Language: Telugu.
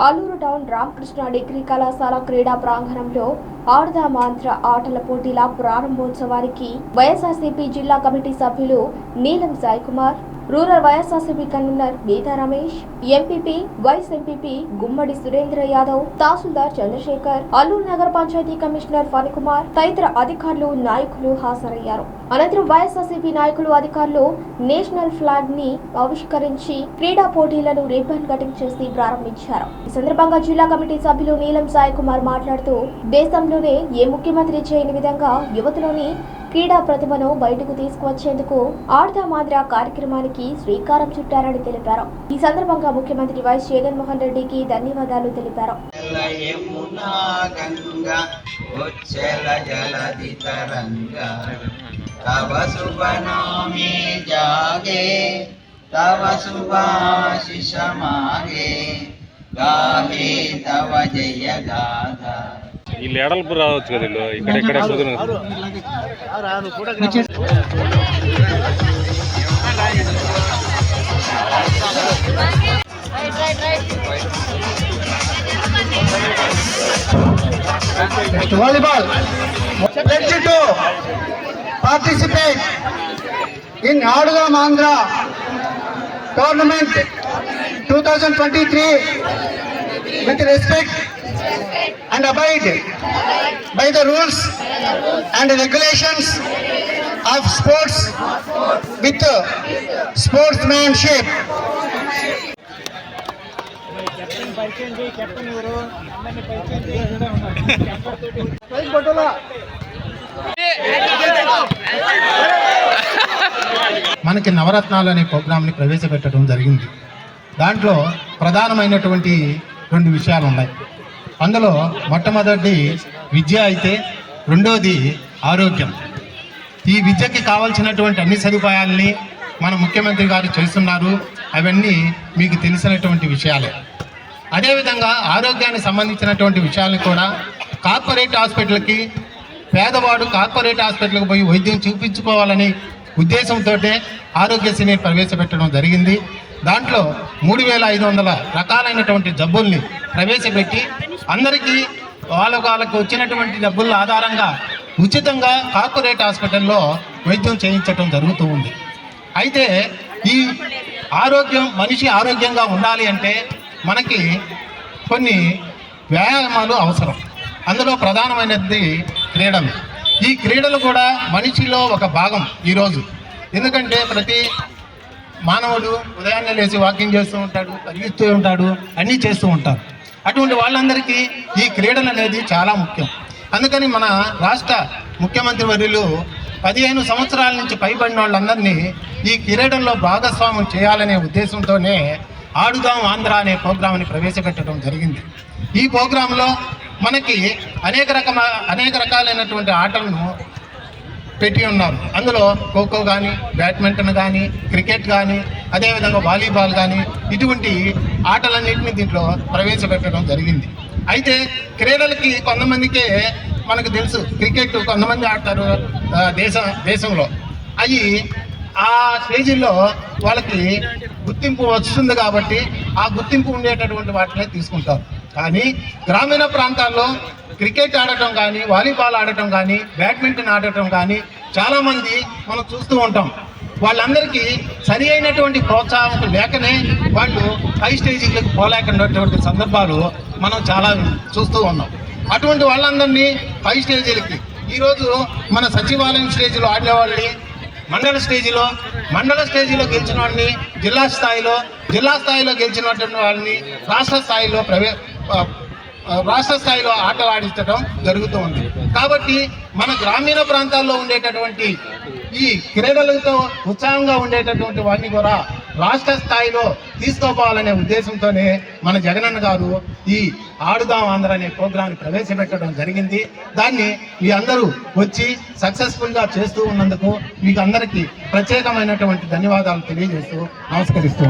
అల్లూరు టౌన్ రామకృష్ణ డిగ్రీ కళాశాల క్రీడా ప్రాంగణంలో ఆడుదా మాంత్ర ఆటల పోటీల ప్రారంభోత్సవానికి వైఎస్ఆర్సీపీ జిల్లా కమిటీ సభ్యులు Neelam Saikumar rural YSRCP convener Geetha Ramesh MPP vice MPP Gummadi Surendra Yadav tahsildar Chandrasekhar Alluru నగర పంచాయతీ కమిషనర్ ఫణికుమార్ తదితర అధికారులు నాయకులు హాజరయ్యారు. అనంతరం వైఎస్ఆర్సీపీ నాయకులు అధికారులు నేషనల్ ఫ్లాగ్ని ఆవిష్కరించి క్రీడా పోటీలను రిబ్బన్ కటింగ్ చేసి ప్రారంభించారు. ఈ సందర్భంగా జిల్లా కమిటీ సభ్యులు నీలం సాయి కుమార్ మాట్లాడుతూ దేశంలోనే ఏ ముఖ్యమంత్రి చేయని విధంగా యువతలోని క్రీడా ప్రతిభను బయటకు తీసుకువచ్చేందుకు ఆడదా మాదిరా కార్యక్రమానికి శ్రీకారం చుట్టారని తెలిపారు ఈ సందర్భంగా ముఖ్యమంత్రి వైఎస్ జగన్మోహన్ రెడ్డికి ధన్యవాదాలు తెలిపారు తవ శుభనామే జాగే తవ శుభాశిష మాగే గాహే తవ జయ గాథ రావచ్చు కదా వీళ్ళు ఇక్కడ ఇక్కడ కుదరదు Next volleyball. Ready to participate in Adugam Andhra tournament 2023 with respect and abide by the rules and of sports with sportsmanship మనకి నవరత్నాలు అనే ప్రోగ్రాంని ప్రవేశపెట్టడం జరిగింది. దాంట్లో ప్రధానమైనటువంటి రెండు విషయాలు ఉన్నాయి. అందులో మొట్టమొదటి విద్య అయితే రెండోది ఆరోగ్యం. ఈ విద్యకి కావాల్సినటువంటి అన్ని సదుపాయాలని మన ముఖ్యమంత్రి గారు చేస్తున్నారు. అవన్నీ మీకు తెలిసినటువంటి విషయాలే. అదేవిధంగా ఆరోగ్యానికి సంబంధించినటువంటి విషయాలను కూడా కార్పొరేట్ హాస్పిటల్కి పేదవాడు కార్పొరేట్ హాస్పిటల్కి పోయి వైద్యం చూపించుకోవాలని ఉద్దేశంతో ఆరోగ్యశ్రీని ప్రవేశపెట్టడం జరిగింది. దాంట్లో మూడు వేల ఐదు వందల రకాలైనటువంటి జబ్బుల్ని ప్రవేశపెట్టి అందరికీ వాళ్ళ వాళ్ళకు వచ్చినటువంటి డబ్బుల ఆధారంగా ఉచితంగా కార్పొరేట్ హాస్పిటల్లో వైద్యం చేయించడం జరుగుతూ ఉంది. అయితే ఈ ఆరోగ్యం మనిషి ఆరోగ్యంగా ఉండాలి అంటే మనకి కొన్ని వ్యాయామాలు అవసరం. అందులో ప్రధానమైనది క్రీడలు. ఈ క్రీడలు కూడా మనిషిలో ఒక భాగం ఈరోజు ఎందుకంటే ప్రతి మానవుడు ఉదయాన్నే లేచి వాకింగ్ చేస్తూ ఉంటాడు పరిగెత్తూ ఉంటాడు అన్నీ చేస్తూ ఉంటారు. అటువంటి వాళ్ళందరికీ ఈ క్రీడలు అనేది చాలా ముఖ్యం. అందుకని మన రాష్ట్ర ముఖ్యమంత్రి వర్యులు పదిహేను సంవత్సరాల నుంచి పైబడిన వాళ్ళందరినీ ఈ క్రీడల్లో భాగస్వామ్యం చేయాలనే ఉద్దేశంతోనే ఆడుదాం ఆంధ్ర అనే ప్రోగ్రామ్ని ప్రవేశపెట్టడం జరిగింది. ఈ ప్రోగ్రాంలో మనకి అనేక రకమ అనేక రకాలైనటువంటి ఆటలను పెట్టి ఉన్నారు. అందులో ఖోఖో కానీ బ్యాడ్మింటన్ కానీ క్రికెట్ కానీ అదేవిధంగా వాలీబాల్ కానీ ఇటువంటి ఆటలన్నింటినీ దీంట్లో ప్రవేశపెట్టడం జరిగింది. అయితే క్రీడలకి కొంతమందికే మనకు తెలుసు క్రికెట్ కొంతమంది ఆడతారు దేశం దేశ దేశంలో. అవి ఆ స్టేజీల్లో వాళ్ళకి గుర్తింపు వస్తుంది కాబట్టి ఆ గుర్తింపు ఉండేటటువంటి వాటినే తీసుకుంటారు కానీ గ్రామీణ ప్రాంతాల్లో క్రికెట్ ఆడటం కానీ వాలీబాల్ ఆడటం కానీ బ్యాడ్మింటన్ ఆడటం కానీ చాలామంది మనం చూస్తూ ఉంటాం. వాళ్ళందరికీ సరి అయినటువంటి ప్రోత్సాహం లేకనే వాళ్ళు హై స్టేజీలకు పోలేకున్నటువంటి సందర్భాలు మనం చాలా చూస్తూ ఉన్నాం. అటువంటి వాళ్ళందరినీ హై స్టేజీలకి ఈరోజు మన సచివాలయం స్టేజీలో ఆడేవాళ్ళని మండల స్టేజీలో మండల స్టేజీలో గెలిచిన వాళ్ళని జిల్లా స్థాయిలో జిల్లా స్థాయిలో గెలిచినటువంటి వాళ్ళని రాష్ట్ర స్థాయిలో ప్రవే రాష్ట్ర స్థాయిలో ఆటలు ఆడించడం జరుగుతూ ఉంది. కాబట్టి మన గ్రామీణ ప్రాంతాల్లో ఉండేటటువంటి ఈ క్రీడలతో ఉత్సాహంగా ఉండేటటువంటి వాడిని కూడా రాష్ట్ర స్థాయిలో తీసుకోపోవాలనే ఉద్దేశంతోనే మన జగనన్న గారు ఈ ఆడుదాం ఆంధ్ర అనే ప్రోగ్రాన్ని ప్రవేశపెట్టడం జరిగింది. దాన్ని మీ అందరూ వచ్చి సక్సెస్ఫుల్గా చేస్తూ ఉన్నందుకు మీకు అందరికీ ప్రత్యేకమైనటువంటి ధన్యవాదాలు తెలియజేస్తూ నమస్కరిస్తూ